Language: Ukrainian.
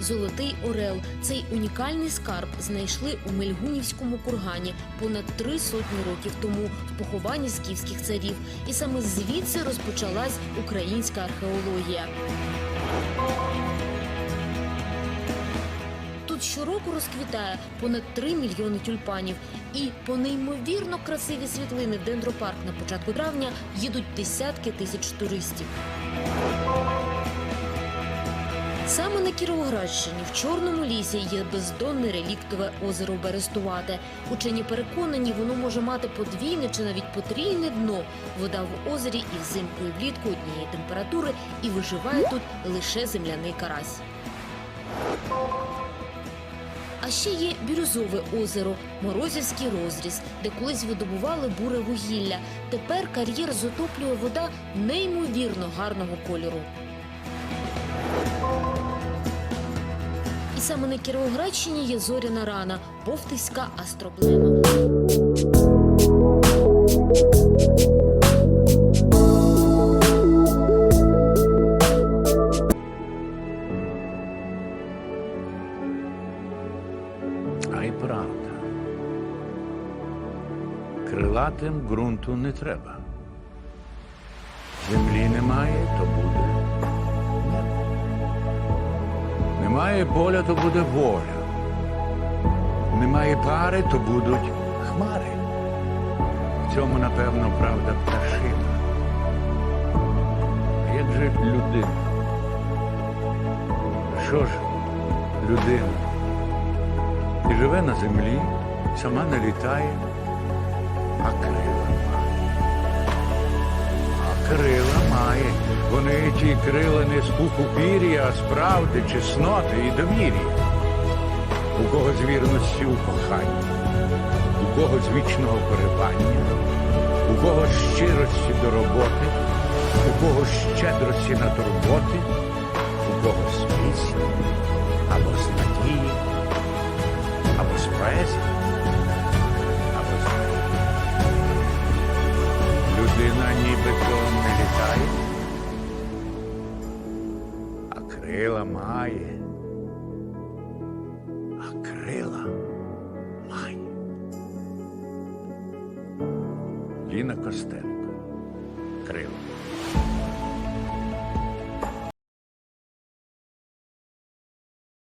Золотий орел. Цей унікальний скарб знайшли у Мельгунівському кургані понад три сотні років тому в похованні скіфських царів. І саме звідси розпочалась українська археологія. Тут щороку розквітає понад 3 мільйони тюльпанів. І по неймовірно красиві світлини в дендропарк на початку травня їдуть десятки тисяч туристів. Саме на Кіровоградщині в Чорному лісі є бездонне реліктове озеро Берестувате. Учені переконані, воно може мати подвійне чи навіть потрійне дно. Вода в озері і взимку, і влітку однієї температури, і виживає тут лише земляний карась. А ще є Бірюзове озеро, Морозівський розріз, де колись видобували буре вугілля. Тепер кар'єр затоплює вода неймовірно гарного кольору. І саме на Кіровоградщині є зоряна рана, Бовтиська астроблема. А правда. Крилатим ґрунту не треба. Землі немає, то Немає поля, то буде воля. Немає пари, то будуть хмари. В цьому, напевно, правда пташина. Як же людина? Що ж людина? І живе на землі, сама не літає, а крила. А крила має. Вони ті крила не з пуху пір'я, а з правди, чесноти і довір'я. У кого з вірності у коханні, у кого з вічного перебання, у кого щирості до роботи, у кого щедрості на турботи, у кого з пісні. Або з надії. Або з поезії, Людина нібито не літає, а крила має. А крила має. Ліна Костенко.